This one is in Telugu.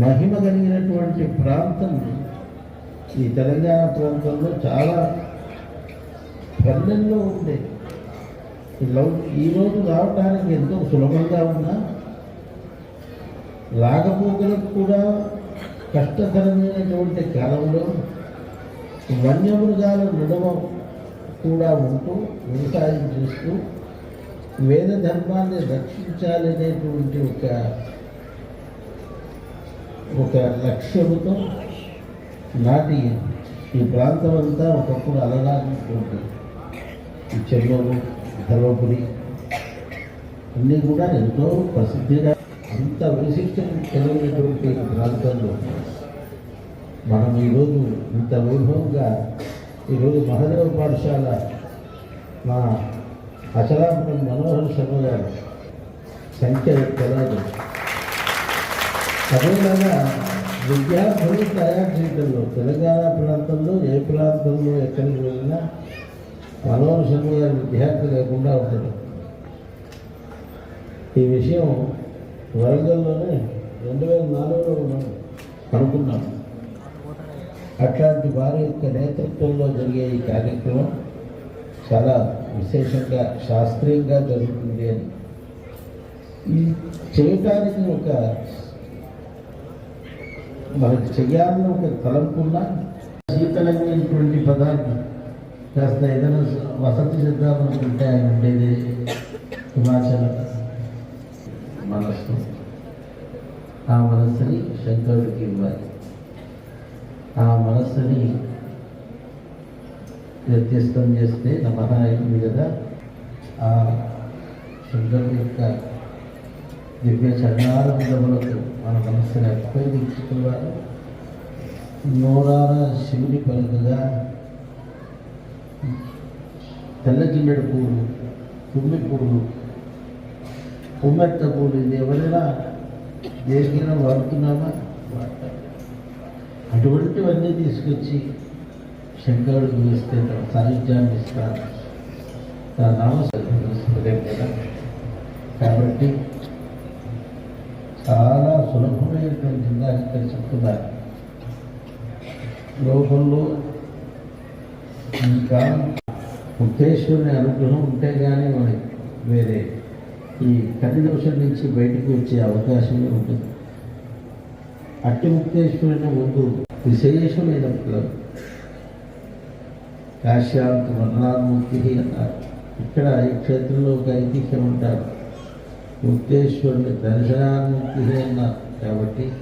మహిమ కలిగినటువంటి ప్రాంతం ఈ తెలంగాణ ప్రాంతంలో చాలా పల్లెల్లో ఉండే. ఈ ఈరోజు రావడానికి ఎంతో సులభంగా ఉన్నా రాకపోకలకు కూడా కష్టతరమైనటువంటి కాలంలో వన్యమృగాల నడుమ కూడా ఉంటూ వ్యవసాయం చేస్తూ వేద ధర్మాన్ని రక్షించాలనేటువంటి ఒక ఒక లక్ష్యముతో నాటి ఈ ప్రాంతం అంతా ఒకప్పుడు అలరాటువంటి ఈ చెరువులు ధర్మపురి అన్నీ కూడా ఎంతో ప్రసిద్ధిగా అంత విశిష్టం కలిగినటువంటి ప్రాంతంలో మనం ఈరోజు ఇంత వైభవంగా ఈరోజు మహాదేవ పాఠశాల మా అచలాపురం మనోహర్ శర్మ గారు సంఖ్య తెలదు అదేవిధంగా విద్యార్థులు తయారు చేయడంలో తెలంగాణ ప్రాంతంలో ఏ ప్రాంతంలో ఎక్కడికి వెళ్ళినా మనోహర్ శర్మ గారి విద్యార్థి లేకుండా ఉంటారు. ఈ విషయం వరంగల్లోనే రెండు వేల నాలుగులో మనం అనుకున్నాం అట్లాంటి వారి యొక్క నేతృత్వంలో జరిగే ఈ కార్యక్రమం చాలా విశేషంగా శాస్త్రీయంగా జరుగుతుంది అని. ఈ చేయటానికి ఒక మనకి చెయ్యాలని ఒక తలంపున్నా శీతలమైనటువంటి పదార్థం కాస్త ఏదైనా వసతి చేద్దామనుకుంటే ఆయన ఉండేది హిమాచలం మనస్సు. ఆ మనస్సుని శంకరుడికి ఇవ్వాలి. ఆ మనస్సుని వ్యత్యస్తం చేస్తే నమః అయింది కదా. ఆ శంకరుడి యొక్క దివ్య చరణారంభములకు మన మనస్సుని అప్పగించుకోవాలి నోరార శివుని పలుకగా తెల్ల జిల్లెడు పూలు తుమ్మి పూలు ఉమ్మెత్త పూలు ఇది ఎవరైనా దేనికైనా వాడుతున్నామా? అటువంటివన్నీ తీసుకొచ్చి శంకరుడు చూస్తే తన సాహిత్యాన్ని ఇస్తాను తన నామస్మృతి కదా. కాబట్టి చాలా సులభమైనటువంటి ఇందాక ఇక్కడ చెప్తున్నారు. లోకంలో ఇంకా ముక్తేశ్వరుని అనుగ్రహం ఉంటే కానీ మనకి వేరే. ఈ కఠిన దోషం నుంచి బయటకు వచ్చే అవకాశమే ఉంటుంది. అట్టిముక్తేశ్వరుని ముందు విశేషమైన పిల్లలు కాశ్యాంత వర్ణాన్ముక్తి అన్నారు. ఇక్కడ ఈ క్షేత్రంలో ఒక ఐతిహ్యం ఉంటారు. ముక్తేశ్వరుని దర్శనాన్ముక్తి అన్నారు. కాబట్టి